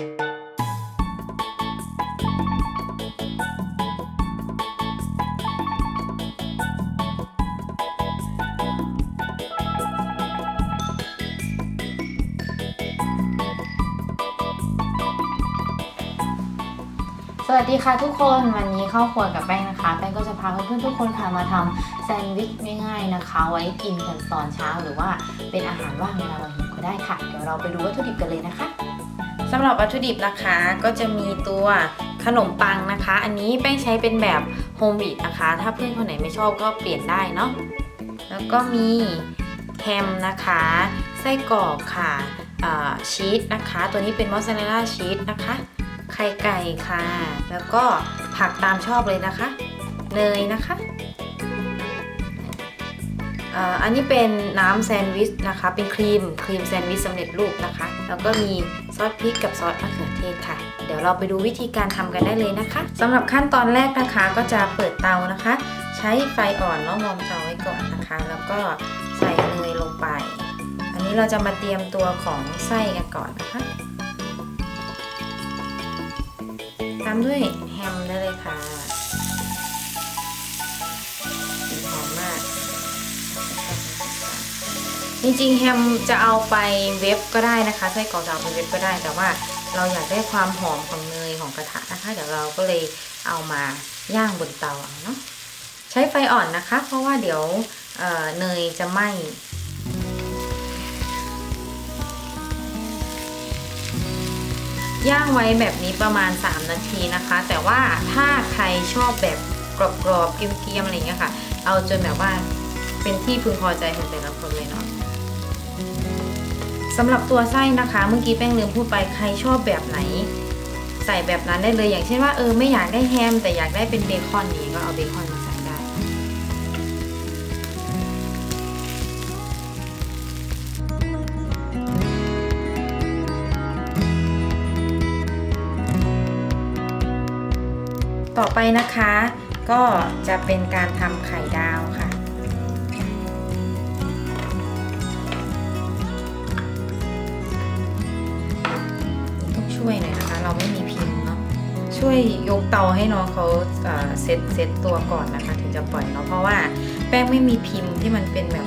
สวัสดีค่ะทุกคนวันนี้เข้าครัวกับแป้งนะคะแป้งก็จะพาเพื่อนๆทุกคนค่ะมาทำแซนด์วิชง่ายๆนะคะ ไว้กินกันตอนเช้าหรือว่าเป็นอาหารว่างเวลาเราหิวก็ได้ค่ะ เดี๋ยวเราไปดูวัตถุดิบกันเลยนะคะ สำหรับวัตถุดิบนะคะก็จะมีตัวขนมปังนะคะ อันนี้แป้งใช้เป็นแบบโฮมบีดนะคะ ถ้าเพื่อนคนไหนไม่ชอบก็เปลี่ยนได้เนาะแล้วก็มีแฮมนะคะ ไส้กรอกค่ะชีสนะคะ ตัวนี้เป็นมอสซาเรลล่าชีสนะคะ ไข่ไก่ค่ะ แล้วก็ผักตามชอบเลยนะคะ เนยนะคะ อันนี้เป็นน้ำแซนด์วิชนะคะ เป็นครีมครีมแซนด์วิชสำเร็จรูปนะคะ แล้วก็มีซอสพริกกับซอสมะเขือเทศค่ะ เดี๋ยวเราไปดูวิธีการทำกันได้เลยนะคะสำหรับขั้นตอนแรกนะคะก็จะเปิดเตานะคะ ใช้ไฟอ่อนเนาะวอร์มเตาไว้ก่อนนะคะ แล้วก็ใส่เนยลงไป อันนี้เราจะมาเตรียมตัวของไส้กันก่อนนะคะตามด้วยแฮมได้เลยค่ะ จริงๆแฮมจะเอาไปเว็บก็ได้นะคะไส้กรอกจะเอาไปเว็บก็ได้ แต่ว่าเราอยากได้ความหอมของเนยของกระทะนะคะเดี๋ยวเราก็เลยเอามาย่างบนเตาเนาะใช้ไฟอ่อนนะคะ เพราะว่าเดี๋ยวเเนยจะไหม้ย่างไว้แบบนี้ประมาณ 3 นาทีนะคะ แต่ว่าถ้าใครชอบแบบกรอบๆเกรียมๆอะไรเงี้ยค่ะ เอาจนแบบว่าเป็นที่พึงพอใจของแต่ละคนเลยเนาะ สำหรับตัวไส้นะคะ เมื่อกี้แป้งลืมพูดไปใครชอบแบบไหน ใส่แบบนั้นได้เลยอย่างเช่นว่าเออไม่อยากได้แฮม แต่อยากได้เป็นเบคอนนี้ก็เอาเบคอนมาใส่ได้ ต่อไปนะคะ ก็จะเป็นการทำไข่ดาวค่ะ ช่วยยกเตาให้น้องเขาเซตเซตตัวก่อนนะคะ ถึงจะปล่อยเนาะเพราะว่าแป้งไม่มีพิมพ์ที่มันเป็นแบบ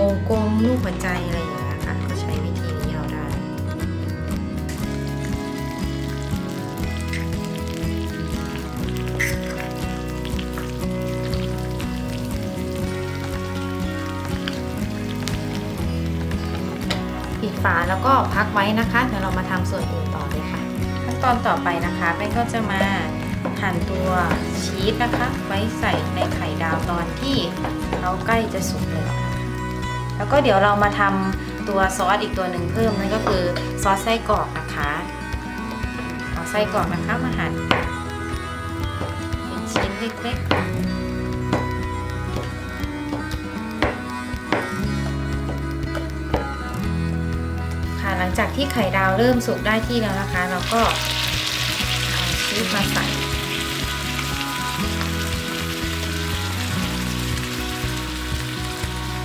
วงกลมรูปหัวใจอะไรอย่างเงี้ยค่ะก็ใช้วิธีนี้เอาได้ปิดฝาแล้วก็พักไว้นะคะเดี๋ยวเรามาทำส่วนอื่นต่อเลยค่ะ ตอนต่อไปนะคะแป้งก็จะมาหั่นตัวชีสนะคะ ไว้ใส่ในไข่ดาวตอนที่เขาใกล้จะสุกแล้วแล้วก็เดี๋ยวเรามาทำตัวซอสอีกตัวหนึ่งเพิ่มนั่นก็คือซอสไส้กรอกนะคะเอาไส้กรอกนะคะมาหั่นเป็นชิ้นเล็กๆ หลังจากที่ไข่ดาวเริ่มสุกได้ที่แล้วนะคะ เราก็เอาชีสมาใส่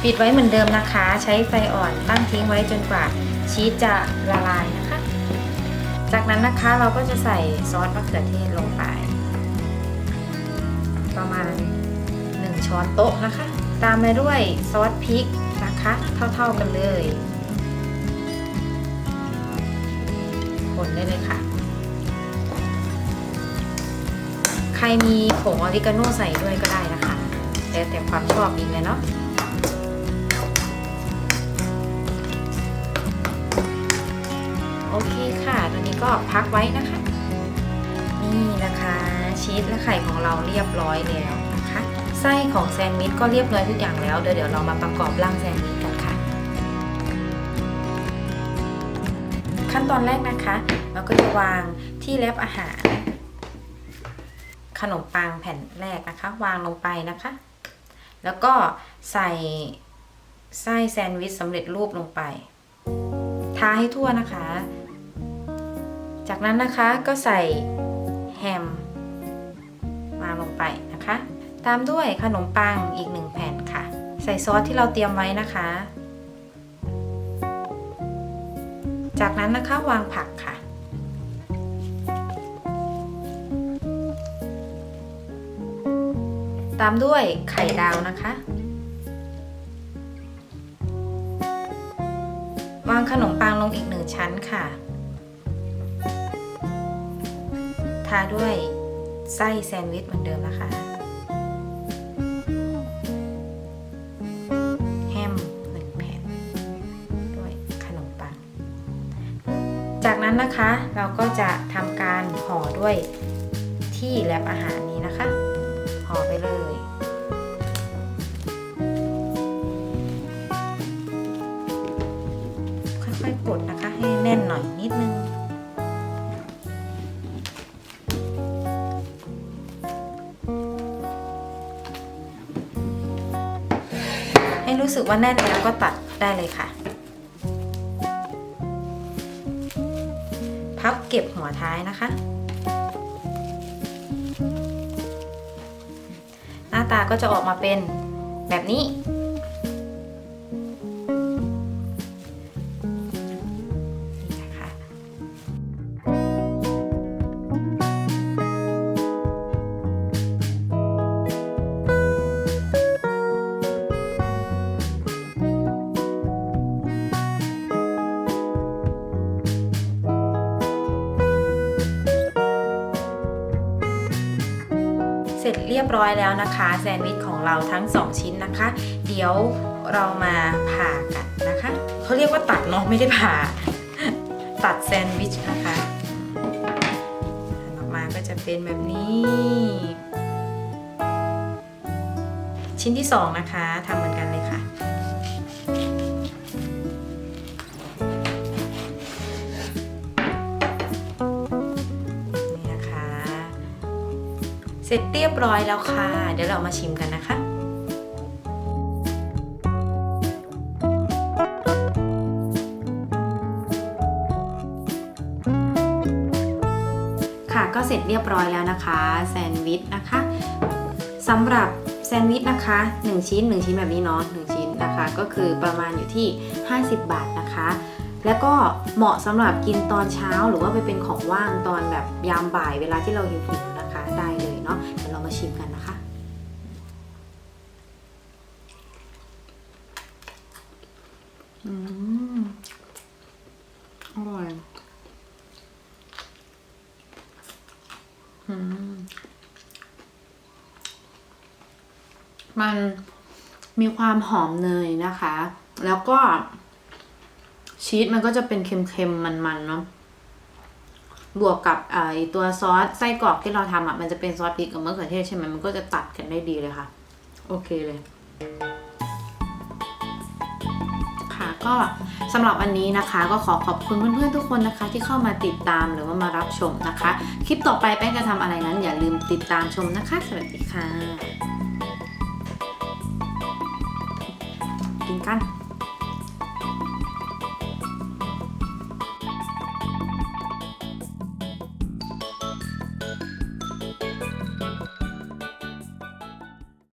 ปิดไว้เหมือนเดิมนะคะ ใช้ไฟอ่อนตั้งทิ้งไว้จนกว่าชีสจะละลายนะคะ จากนั้นนะคะเราก็จะใส่ซอสมะเขือเทศลงไป ประมาณ 1 ช้อนโต๊ะนะคะ ตามมาด้วยซอสพริกนะคะ เท่าๆกันเลย คนได้เลยค่ะ ใครมีผงออริกาโน่ใส่ด้วยก็ได้นะคะแล้วแต่ความชอบเอีกเลยเนาะโอเคค่ะตัวนี้ก็พักไว้นะคะ นี่นะคะ ชีสและไข่ของเราเรียบร้อยแล้วนะคะ ไส้ของแซนด์วิชก็เรียบร้อยทุกอย่างแล้วเดี๋ยวเดี๋ยวเรามาประกอบร่างแซนด์วิชกัน ขั้นตอนแรกนะคะ เราก็จะวางที่แรปอาหาร ขนมปังแผ่นแรกนะคะ วางลงไปนะคะ แล้วก็ใส่ไส้แซนด์วิชสำเร็จรูปลงไป ทาให้ทั่วนะคะ จากนั้นนะคะก็ใส่แฮมมาลงไปนะคะ ตามด้วยขนมปังอีกหนึ่งแผ่นค่ะ ใส่ซอสที่เราเตรียมไว้นะคะ จากนั้นนะคะวางผักค่ะ ตามด้วยไข่ดาวนะคะ วางขนมปังลงอีกหนึ่งชั้นค่ะ ทาด้วยไส้แซนด์วิชเหมือนเดิมนะคะ จากนั้นนะคะเราก็จะทำการห่อด้วยที่แลบอาหารนี้นะคะ ห่อไปเลยค่อยๆกดนะคะให้แน่นหน่อยนิดนึงให้รู้สึกว่าแน่นแล้วก็ตัดได้เลยค่ะ พับเก็บหัวท้ายนะคะ หน้าตาก็จะออกมาเป็นแบบนี้ ร็จเรียบร้อยแล้วนะคะแซนด์วิชของเราทั้ง 2 ชิ้นนะคะ เดี๋ยวเรามาผ่ากันนะคะเขาเรียกว่าตัดเนาะไม่ได้ผ่า ตัดแซนด์วิชนะคะออกมาก็จะเป็นแบบนี้ ชิ้นที่ 2 นะคะทำเหมือนกันเลย เสร็จเรียบร้อยแล้วค่ะ เดี๋ยวเรามาชิมกันนะคะค่ะก็เสร็จเรียบร้อยแล้วนะคะแซนด์วิชนะคะสำหรับแซนด์วิชนะคะ 1 ชิ้น 1 ชิ้นแบบนี้เนาะ1ชิ้นนะคะ ก็คือประมาณอยู่ที่ 50 บาทนะคะ แล้วก็เหมาะสำหรับกินตอนเช้าหรือว่าไปเป็นของว่างตอนแบบยามบ่ายเวลาที่เราหิวๆ เนาะเดี๋ยวเรามาชิมกันนะคะอืมอร่อยอืมมันมีความหอมเนยนะคะ แล้วก็ชีสมันก็จะเป็นเค็มๆ มันๆ เนาะ บวกกับไอตัวซอสไส้กรอกที่เราทำอะมันจะเป็นซอสพริกกับมะเขือเทศใช่ไหมมันก็จะตัดกันได้ดีเลยค่ะ โอเคเลย ค่ะก็สำหรับวันนี้นะคะ ก็ขอขอบคุณเพื่อนๆทุกคนนะคะ ที่เข้ามาติดตามหรือว่ามารับชมนะคะ คลิปต่อไปแป้งจะทำอะไรนั้น อย่าลืมติดตามชมนะคะ สวัสดีค่ะกินกัน